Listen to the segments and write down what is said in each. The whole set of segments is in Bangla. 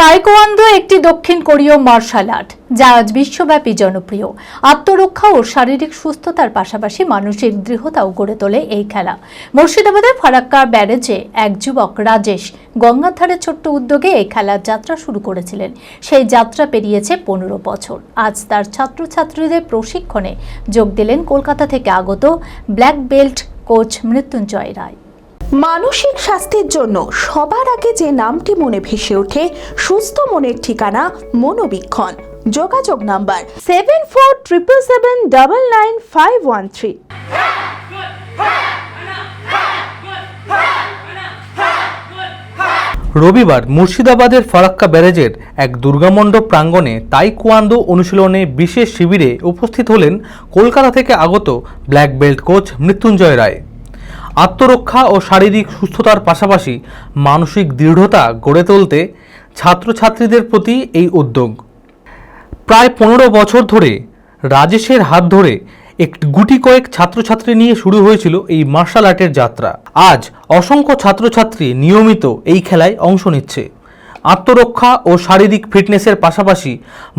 তাইকোয়ান্দো একটি দক্ষিণ কোরীয় মার্শাল আর্ট, যা আজ বিশ্বব্যাপী জনপ্রিয়। আত্মরক্ষা ও শারীরিক সুস্থতার পাশাপাশি মানসিক দৃঢ়তাও গড়ে তোলে এই খেলা। মুর্শিদাবাদের ফারাক্কা ব্যারেজে এক যুবক রাজেশ গঙ্গার ধারে ছোট্ট উদ্যোগে এই খেলার যাত্রা শুরু করেছিলেন। সেই যাত্রা পেরিয়েছে পনেরো বছর। আজ তার ছাত্রছাত্রীদের প্রশিক্ষণে যোগ দিলেন কলকাতা থেকে আগত black belt coach Mrityunjoy Roy. মানসিক স্বাস্থ্যের জন্য সবার আগে যে নামটি মনে ভেসে ওঠে, সুস্থ মনের ঠিকানা মনোবীক্ষণ। যোগাযোগ number seven four triple seven double nine five one three রবিবার মুর্শিদাবাদের ফারাক্কা ব্যারেজের এক দুর্গামণ্ডপ প্রাঙ্গণে তাইকোয়ান্দো অনুশীলনে বিশেষ শিবিরে উপস্থিত হলেন কলকাতা থেকে আগত black belt coach Mrityunjoy Roy. আত্মরক্ষা ও শারীরিক সুস্থতার পাশাপাশি মানসিক দৃঢ়তা গড়ে তুলতে ছাত্রছাত্রীদের প্রতি এই উদ্যোগ। প্রায় পনেরো বছর ধরে রাজেশের হাত ধরে এক গুটি কয়েক ছাত্রছাত্রী নিয়ে শুরু হয়েছিল এই মার্শাল আর্টের যাত্রা। আজ অসংখ্য ছাত্রছাত্রী নিয়মিত এই খেলায় অংশ নিচ্ছে। আত্মরক্ষা ও শারীরিক ফিটনেসের পাশাপাশি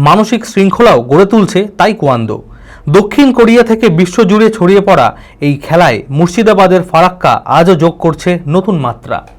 মানসিক শৃঙ্খলাও গড়ে তুলছে তাই তাইকোয়ান্দো। দক্ষিণ কোরিয়া থেকে বিশ্বজুড়ে ছড়িয়ে পড়া এই খেলায় মুর্শিদাবাদের ফারাক্কা আজও যোগ করছে নতুন মাত্রা।